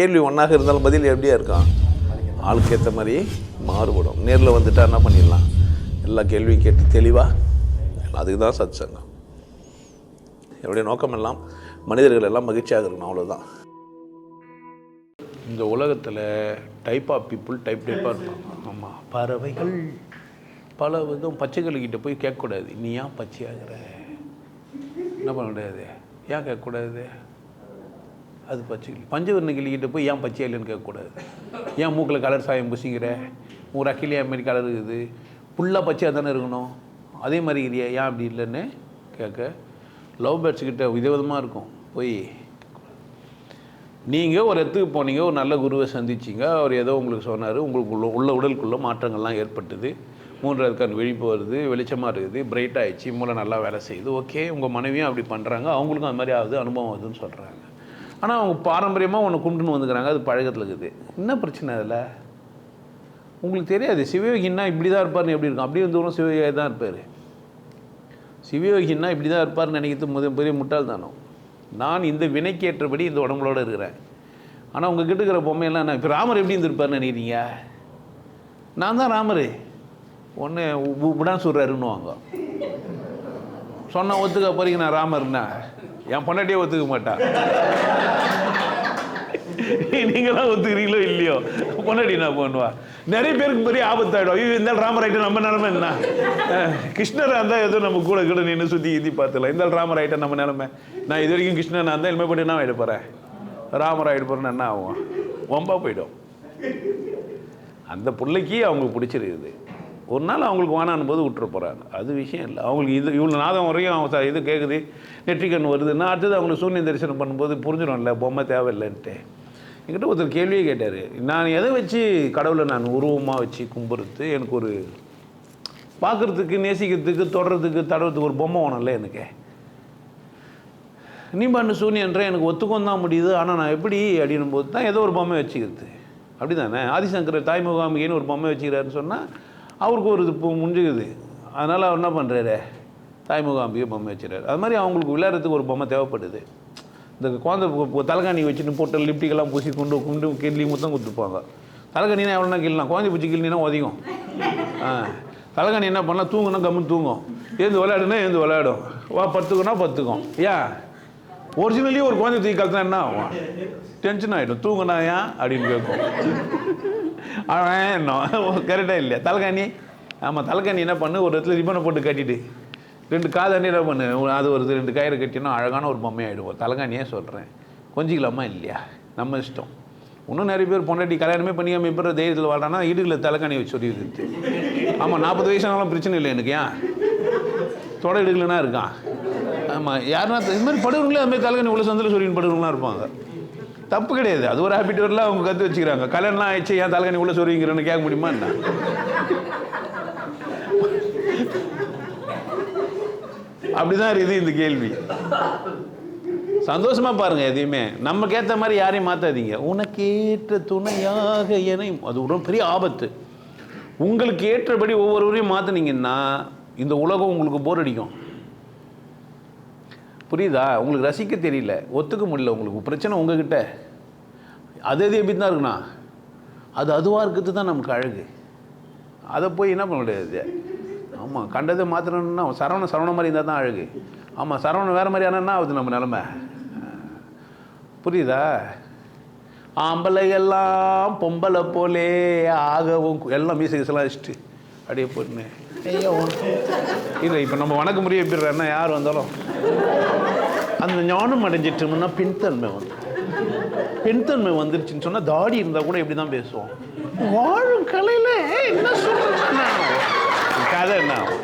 கேள்வி ஒன்றாக இருந்தாலும் பதில் எப்படியா இருக்கான் ஆளுக்கு ஏற்ற மாதிரி மாறுபடும். நேரில் வந்துட்டா என்ன பண்ணிடலாம்? எல்லா கேள்வியும் கேட்டு தெளிவாக அதுக்கு தான் சத் சங்கம் என்னுடைய நோக்கம் எல்லாம் மனிதர்கள் எல்லாம் மகிழ்ச்சியாக இருக்கணும் அவ்வளோதான் இந்த உலகத்தில் டைப் ஆஃப் பீப்புள் டைப் டைப்பாக இருப்பாங்க. ஆமாம் பறவைகள் பல விதம் பச்சைகளுக்கிட்ட போய் கேட்கக்கூடாது. நீ ஏன் பச்சையாகிற? என்ன பண்ண முடியாது? ஏன் கேட்கக்கூடாது? அது பச்சைக்கிளி பஞ்சவர்ண கிளிக்கிட்ட போய் ஏன் பச்சையா இல்லைன்னு கேட்கக்கூடாது? ஏன் மூக்கில் கலர் சாயம் பூசிங்கிற உன் அக்கிலி ஏன் மாதிரி கலர் இருக்குது. ஃபுல்லாக பச்சையாக தானே இருக்கணும்? அதே மாதிரி இல்லையா ஏன் அப்படி இல்லைன்னு கேட்க. லவ் பேர்ட்ஸ் கிட்ட விதவிதமாக இருக்கும். போய் நீங்கள் ஒரு இடத்துக்கு போனீங்க ஒரு நல்ல குருவை சந்திச்சிங்க அவர் ஏதோ உங்களுக்கு சொன்னார் உங்களுக்கு உள்ள உள்ள உடலுக்குள்ளே மாற்றங்கள்லாம் ஏற்பட்டது. மூன்றாவது கண் விழிப்பு வருது வெளிச்சமாக இருக்குது பிரைட் ஆகிடுச்சு மூளை நல்லா வேலை செய்யுது. ஓகே உங்கள் மனைவியும் அப்படி பண்ணுறாங்க அவங்களுக்கும் அது மாதிரி ஆகுது அனுபவம் ஆகுதுன்னு சொல்கிறாங்க ஆனால் அவங்க பாரம்பரியமாக ஒன்று கும்பிட்டுன்னு வந்துக்கிறாங்க. அது பழக்கத்தில் இருக்குது. என்ன பிரச்சனை அதில்? உங்களுக்கு தெரியாது. சிவயோகின்னா இப்படி தான் இருப்பார்னு எப்படி இருக்கும்? அப்படியே தூரம் சிவயோகியாக தான் இருப்பார். சிவயோகின்னா இப்படி தான் இருப்பார்னு நினைக்கிறது முதல் பெரிய முட்டாள்தானம் நான் இந்த வினைக்கேற்றபடி இந்த உடம்புலோடு இருக்கிறேன். ஆனால் உங்கள் கிட்ட இருக்கிற பொம்மையெல்லாம் நான் இப்போ ராமர் எப்படி இருந்திருப்பார்னு நினைக்கிறீங்க? நான் தான் ராமர். ஒன்று விடான் சொல்கிறாருன்னுவாங்க சொன்ன ஒத்துக்க போகிறீங்க நான் ராமர்னா. என் பொண்டாட்டியே ஒத்துக்க மாட்டா. நீங்களாம் ஒத்துக்கிறீங்களோ இல்லையோ? பொண்டாட்டி என்ன பண்ணுவா? நிறைய பேருக்கு பெரிய ஆபத்தாயிடும். ஐயோ இந்த ராமராயிட்ட நம்ம நிலமை என்ன? கிருஷ்ணர் இருந்தால் ஏதோ நம்ம கூட கூட நின்று சுற்றி ஈதி பார்த்துலாம் இந்த ராமராயிட்ட ஆகிட்ட நம்ம நிலமை. நான் இது வரைக்கும் கிருஷ்ணன் நான் தான் இனிமேல் போட்டு என்ன ஆகிட போகிறேன் ராமர் போகிறேன்னு என்ன ஆகும்? ஒம்பா போயிடும். அந்த பிள்ளைக்கு அவங்களுக்கு பிடிச்சிருக்குது. ஒரு நாள் அவங்களுக்கு வேணான்னு போது விட்டுற போகிறாங்க அது விஷயம் இல்லை. அவங்களுக்கு இது இவ்வளோ நாதம் வரையும் அவங்க சார் இது கேட்குது நெற்றிக்கண் வருதுன்னா அடுத்தது அவங்களுக்கு சூன்ய தரிசனம் பண்ணும்போது புரிஞ்சிடும்ல பொம்மை தேவையில்லைன்ட்டு. என்கிட்ட ஒருத்தர் கேள்வியே கேட்டார். நான் எதை வச்சு கடவுளை நான் உருவமாக வச்சு கும்பிட்றது? எனக்கு ஒரு பார்க்குறதுக்கு நேசிக்கிறதுக்கு தொடுறதுக்கு தடவுறதுக்கு ஒரு பொம்மை வேணும்ல எனக்கு. நீ பண்ணு சூனியன்ற எனக்கு ஒத்துக்கம் தான் முடியுது. ஆனால் நான் எப்படி அப்படின்னும் போது தான் ஏதோ ஒரு பொம்மை வச்சுக்கிறது. அப்படி தானே ஆதிசங்கர் தாய்முகாமிகின்னு ஒரு பொம்மை வச்சுக்கிறாருன்னு சொன்னால் அவருக்கு ஒரு இது இப்போ முடிஞ்சுக்குது அதனால் அவர் என்ன பண்ணுறாரு தாய்முகாம்பியை பொம்மை வச்சுறாரு அது மாதிரி அவங்களுக்கு விளையாடுறதுக்கு ஒரு பொம்மை தேவைப்படுது. இந்த குழந்தை தலைகாணி வச்சுட்டு போட்டு லிப்டிக்கெல்லாம் பூசி கொண்டு கொண்டு கிள்ளி முத்தம் கொடுத்துருப்பாங்க தலைகாணினா எவ்வளோனா கிள்ளலாம் குழந்தை பூச்சி கிள்ளினா ஒதிக்கும் ஆ. தலைகாணி என்ன பண்ணலாம் தூங்குனா கம்முன்னு தூங்கும். எழுந்து விளையாடுனா எழுந்து விளையாடும். வா பத்துக்குன்னா பத்துக்கும் ஏன் ஒரிஜினலி ஒரு குழந்தை தூக்கி கலத்தினா என்ன ஆகும்? டென்ஷன் ஆகிடும் தூங்குனா ஏன்? அப்படின்னு கேட்கும். அவன் கரெக்டாக இல்லையா? தலைகாணி? ஆமாம் தலைகாணி என்ன பண்ணு? ஒரு இடத்துல ரிப்பனை போட்டு கட்டிட்டு ரெண்டு காதாண்டி என்ன பண்ணு? அது ஒரு ரெண்டு கயிறு கட்டினா அழகான ஒரு பொம்மை ஆகிடுவோம் தலைகாணியே சொல்கிறேன் கொஞ்சிக்கலாமா இல்லையா? நம்ம இஷ்டம். இன்னும் நிறைய பேர் பொண்டாட்டி கல்யாணமே பண்ணிக்காம இப்போ தைரியத்தில் வாழ்றானா இடுகளை தலைகாணி வச்சு சொல்லிடுது ஆமாம் நாற்பது வயசானாலும் பிரச்சனை இல்லை எனக்கு? ஏன்? தொட இடுக்கலனா இருக்கான். ஆமாம் யாருன்னா இது மாதிரி படுறவங்களே அது மாதிரி தலைகணி உள்ள சந்தில் சொல்லின்னு படுறவங்களாம் இருப்பாங்க. தப்பு கிடையாது. அது ஒரு ஹாபிட் வரல அவங்க கற்று வச்சுக்கிறாங்க. கல்யாணம் ஆயிடுச்சு ஏன் தலைகணி உள்ள சொல்லிங்கிறன்னு கேட்க முடியுமா என்ன? அப்படிதான் இருக்குது இந்த கேள்வி. சந்தோஷமா பாருங்க எதையுமே. நமக்கு ஏற்ற மாதிரி யாரையும் மாத்தாதீங்க. உனக்கேற்ற துணையாக என அது ஒரு பெரிய ஆபத்து. உங்களுக்கு ஏற்றபடி ஒவ்வொருவரையும் மாற்றினீங்கன்னா இந்த உலகம் உங்களுக்கு போர் அடிக்கும். புரியுதா? உங்களுக்கு ரசிக்க தெரியல. ஒத்துக்க முடியல உங்களுக்கு. பிரச்சனை உங்ககிட்ட. அது எது எப்படி தான் இருக்குண்ணா அது அதுவாக இருக்கிறது தான் நமக்கு அழகு. அதை போய் என்ன பண்ண முடியாது? ஆமாம் கண்டதை மாற்றணும்னா சரவண சரவண மாதிரி இருந்தால் தான் அழகு. ஆமாம் சரவணன் வேறு மாதிரி ஆனால் என்ன ஆகுது நம்ம நிலமை. புரியுதா? ஆம்பளை எல்லாம் பொம்பளை போலே ஆகவும் எல்லாம் மீசைலாம் வச்சுட்டு அப்படியே போட்டுன்னு இல்லை இப்போ நம்ம வணக்க முறையை எப்படி யார் வந்தாலும். அந்த ஞானம் அடைஞ்சிட்டோம்னா பெண்தன்மை வந்து. பெண்தன்மை வந்துருச்சுன்னு சொன்னால் தாடி இருந்தால் கூட இப்படி தான் பேசுவோம். வாழும் கலையில் என்ன சொல்கிறேன் கதை என்ன? ஆகும்?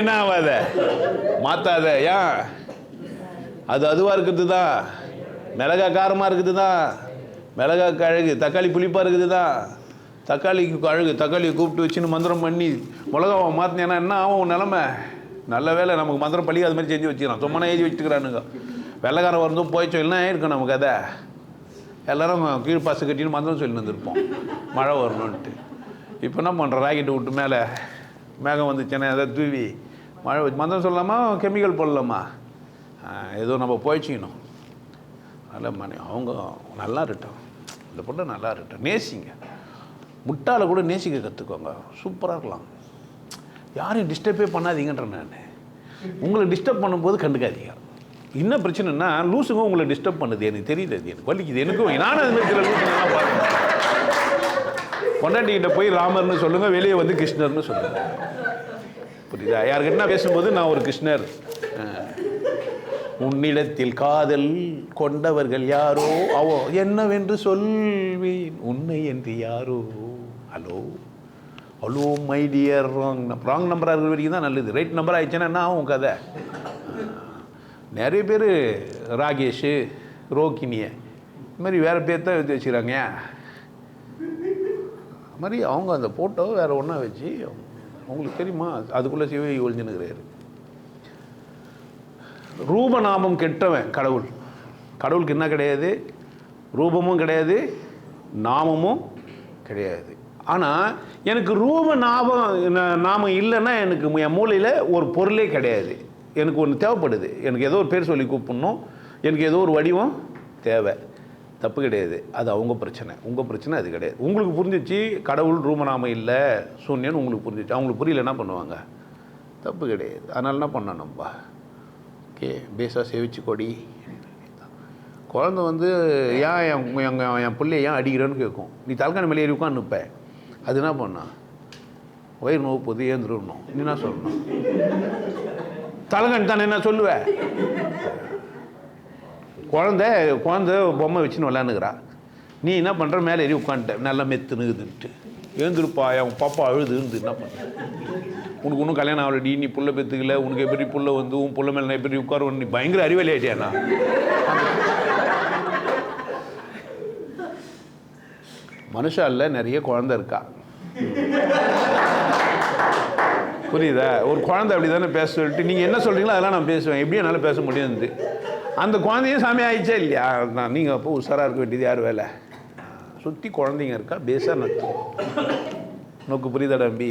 என்ன ஆகாத மாத்தாத ஏன் அது அதுவாக இருக்கிறது தான் மிளகா காரமாக இருக்குது தான் மிளகா கழகு தக்காளி புளிப்பாக இருக்குது தான் தக்காளிக்கு அழகு தக்காளியை கூப்பிட்டு வச்சுன்னு மந்திரம் பண்ணி மிளகாவை மாற்றினேன்னா என்ன ஆகும் உன் நிலமை? நல்ல வேலை நமக்கு மந்திரம் பள்ளி அது மாதிரி செஞ்சு வச்சுக்கிறான் சும்மா எழுதி வச்சுக்கிறானுங்க வெள்ளக்காரன் வரதும் போய்ச்சோ என்ன இருக்கும் நமக்கு அதை. எல்லோரும் கீழ் பாசு கட்டின்னு மந்திரம் சொல்லி வந்திருப்போம். மழை வரணுன்ட்டு இப்போ என்ன பண்ணுறோம் ராக்கெட்டு விட்டு மேலே மேகம் வந்துச்சுன்னா எதாவது தூவி மழை வச்சு மந்திரம் சொல்லலாமா? கெமிக்கல் போடலாமா? ஏதோ நம்ம போய்ச்சிக்கணும் நல்ல மனை. அவங்க நல்லா இருக்கட்டும். இந்த பொண்ணு நல்லா இருக்கட்டும். நேசிங்க. முட்டாளை கூட நேசிக்க கற்றுக்கோங்க சூப்பராக இருக்கலாம். யாரையும் டிஸ்டர்பே பண்ணாதீங்கன்ற நான். உங்களை டிஸ்டர்ப் பண்ணும்போது கண்டுக்காதீங்க. என்ன பிரச்சனைனா லூசுங்க உங்களை டிஸ்டர்ப் பண்ணுது. எனக்கு தெரியுது அது. எனக்கு வலிக்குது. எனக்கும் நானும் அது மாதிரி சில லூசுங்கெல்லாம் பாருங்க பொண்டாட்டிகிட்ட போய் ராமர்னு சொல்லுங்கள் வெளியே வந்து கிருஷ்ணர்னு சொல்லுங்கள் புரியுதா? யாருக்கிட்ட பேசும்போது நான் ஒரு கிருஷ்ணர். உன்னிடத்தில் காதல் கொண்டவர்கள் யாரோ? அவோ என்னவென்று சொல்வேன்? உன்னை என்று யாரோ? Hello? Hello my dear wrong wrong நம்பராக இருக்கிற வரைக்கும் தான் நல்லது. ரைட் நம்பர் ஆகிடுச்சுன்னா என்ன ஆகும் கதை? நிறைய பேர் ராகேஷ் ரோகிணியை இது மாதிரி வேறு பேர் தான் எழுதி வச்சுக்கிறாங்க. அது மாதிரி அவங்க அந்த ஃபோட்டோ வேறு ஒன்றா வச்சு அவங்களுக்கு தெரியுமா? அதுக்குள்ளே சிவை ஒழிஞ்சுனுக்கிறாரு ரூபநாமம் கெட்டவன் கடவுள். கடவுளுக்கு என்ன கிடையாது? ரூபமும் கிடையாது நாமமும் கிடையாது. ஆனால் எனக்கு ரூப நாபம் நா- இல்லைன்னா எனக்கு என் மூளையில் ஒரு பொருளே கிடையாது. எனக்கு ஒன்று தேவைப்படுது. எனக்கு ஏதோ ஒரு பேர் சொல்லி கூப்பிடணும். எனக்கு ஏதோ ஒரு வடிவம் தேவை. தப்பு கிடையாது. அது அவங்க பிரச்சனை. உங்கள் பிரச்சனை அது கிடையாது. உங்களுக்கு புரிஞ்சிச்சு கடவுள் ரூமநாம இல்லை சூன்யன்னு உங்களுக்கு புரிஞ்சிச்சு. அவங்களுக்கு புரியல என்ன பண்ணுவாங்க? தப்பு கிடையாது. அதனால என்ன பண்ணணும்ப்பா ஓகே பேஸாக சேவிச்சு கொடி. குழந்தை வந்து ஏன் என் எங்கள் என் பிள்ளைய ஏன் அடிக்கிறேன்னு கேட்கும் நீ தலைக்கான மேலே ஏறி உட்காந்து நிற்பேன் அது என்ன பண்ணா? வயிறு நோவு போது ஏந்திரணும் நீ என்ன சொல்லணும்? தலைகண் தானே என்ன சொல்லுவேன் குழந்தை குழந்தை பொம்மை வச்சுன்னு விளாண்டுக்கிறா நீ என்ன பண்ணுற மேலே ஏறி உட்காந்துட்ட. நல்லா மெத்துனுக்குதுன்ட்டு எழுந்திருப்பா என் பாப்பா அழுதுன்னு என்ன பண்ண உனக்கு ஒன்றும் கல்யாணம் ஆகலடி நீ புள்ள பெற்றுக்கல உனக்கு எப்படி புள்ள வந்து உன் புள்ள மேலே நான் எப்படி உட்காருவன்? நீ பயங்கர அறிவாளி ஆயிட்டியாண்ணா மனுஷால நிறைய குழந்தை இருக்கா. புரியுதா? ஒரு குழந்தை அப்படி தானே பேச சொல்லிட்டு நீங்கள் என்ன சொல்கிறீங்களோ அதெல்லாம் நான் பேசுவேன். எப்படி என்னால் பேச முடியாது? அந்த குழந்தையும் சாமி ஆயிடுச்சா இல்லையா? நான் நீங்கள் அப்போ உஷாராக இருக்க வேண்டியது யார் வேலை? சுற்றி குழந்தைங்க இருக்கா? பேச நோக்கு புரியுதா தம்பி?